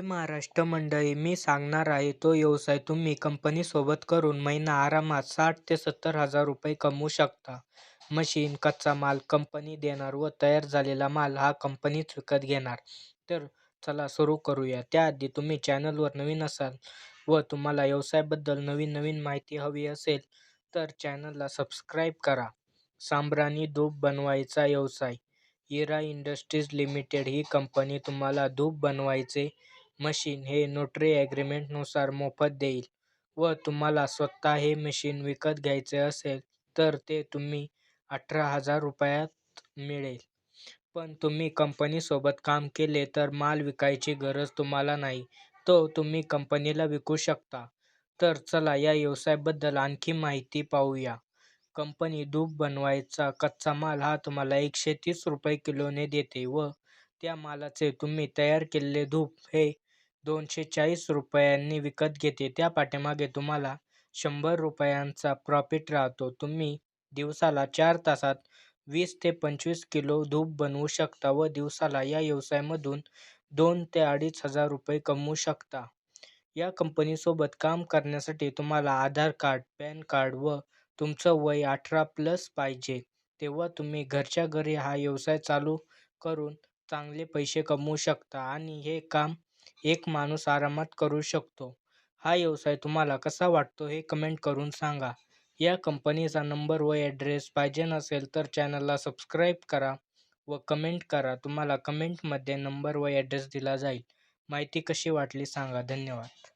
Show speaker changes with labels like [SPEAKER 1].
[SPEAKER 1] जय महाराष्ट्र मंडळी मी सांगणार आहे तो व्यवसाय तुम्ही कंपनीसोबत करून महिना आरामात साठ ते सत्तर हजार रुपये कमवू शकता. मशीन कच्चा माल कंपनी देणार व तयार झालेला माल हा कंपनीच विकत घेणार. तर चला सुरू करूया. त्याआधी तुम्ही चॅनलवर नवीन असाल व तुम्हाला व्यवसायाबद्दल नवीन नवीन माहिती हवी असेल तर चॅनलला सबस्क्राईब करा. सांब्राणी धूप बनवायचा व्यवसाय. इरा इंडस्ट्रीज लिमिटेड ही कंपनी तुम्हाला धूप बनवायचे मशीन हे नोटरी ॲग्रीमेंटनुसार मोफत देईल व तुम्हाला स्वतः हे मशीन विकत घ्यायचे असेल तर ते तुम्ही अठरा हजार रुपयात मिळेल. पण तुम्ही कंपनीसोबत काम केले तर माल विकायची गरज तुम्हाला नाही. तो तुम्ही कंपनीला विकू शकता. तर चला या व्यवसायाबद्दल आणखी माहिती पाहूया. कंपनी धूप बनवायचा कच्चा माल हा तुम्हाला एकशे तीस रुपये किलोने देते व त्या मालाचे तुम्ही तयार केलेले धूप हे दोनशे चाळीस रुपयांनी विकत घेते. त्या पाठीमागे तुम्हाला शंभर रुपयांचा प्रॉफिट राहतो. तुम्ही दिवसाला चार तासात वीस ते पंचवीस किलो धूप बनवू शकता व दिवसाला या व्यवसायामधून दोन ते अडीच हजार रुपये कमवू शकता. या कंपनीसोबत काम करण्यासाठी तुम्हाला आधार कार्ड पॅन कार्ड व तुमचं वय अठरा प्लस पाहिजे. तेव्हा तुम्ही घरच्या घरी हा व्यवसाय चालू करून चांगले पैसे कमवू शकता आणि हे काम एक माणूस आरामात करू शकतो. हा व्यवसाय तुम्हाला कसा वाटतो हे कमेंट करून सांगा. या कंपनीचा नंबर व ॲड्रेस पाहिजे नसेल तर चॅनलला सबस्क्राईब करा व कमेंट करा. तुम्हाला कमेंटमध्ये नंबर व ॲड्रेस दिला जाईल. माहिती कशी वाटली सांगा. धन्यवाद.